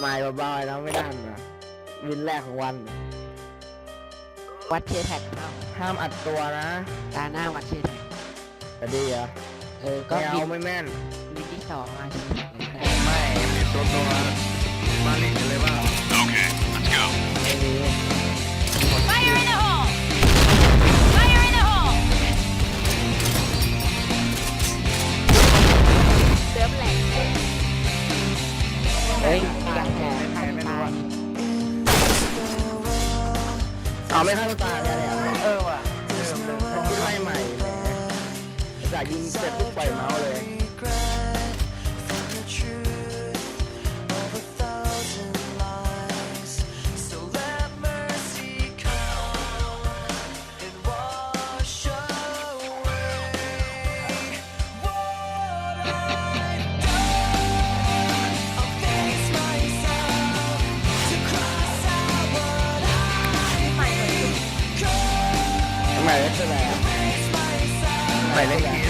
หมายเบาๆนะไม่ได้นะวินแรกของวัน วัดเทียแท็กเข้าห้ามอัดตัวนะตาหน้าวัดเทียแท็กแต่ดีเหรอเออก็ไม่วิเอานไม่แม่นวินที่สองมาเทียแท็กเลยไม่ตัวตัวมาลิงกันเลยว่า Okay, let's go. ไม่มี Fire in the hole! Fire in the hole! เสือแหลกเฮ้ย เอาไม่ฆ่าตัวตายเลยเหรอเออว่ะคิดไล่ใหม่แหมจากยิงเสร็จปุ๊บปล่อยเมาส์เลย ทำไมเลขอะไรหมายเลข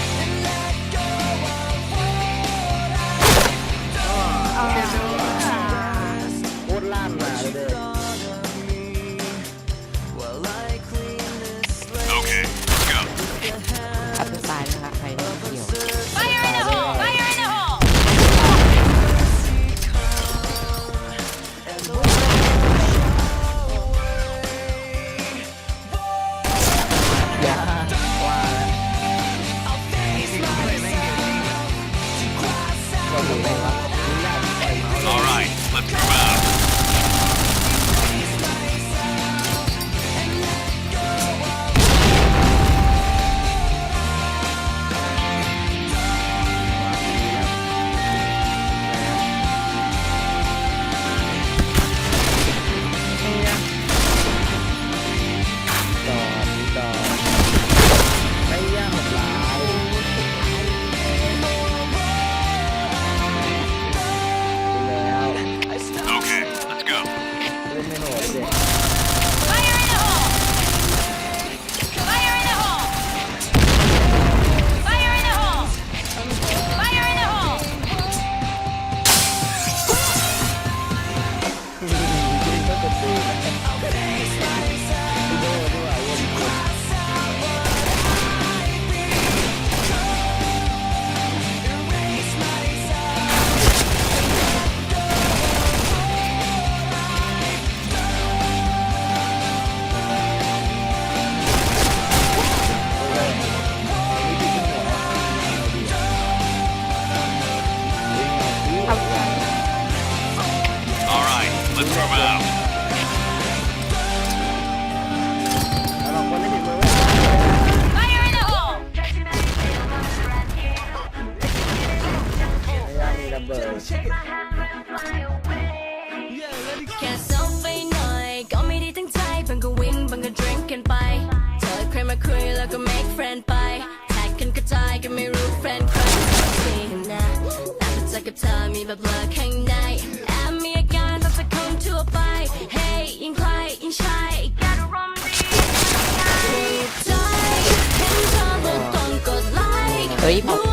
เบิดแค่เซลฟี่หน่อย ก็ไม่ได้ตั้งใจบังก็วิ่งบังก็ดริงกันไปเจอใครมาคุยแล้วก็ make friend ไป แท็กกันกระจายก็ไม่รู้ friend ใครสินะแต่พอเจอกับเธอมีแบบเบลอข้างในแอบมีอาการแบบจะคนทั่วไป Hey ยิ่งใครยิ่งใช่การอารมณ์ดีใจเห็นเธอล้วต้องกดไลค์ เฮ้ยบอก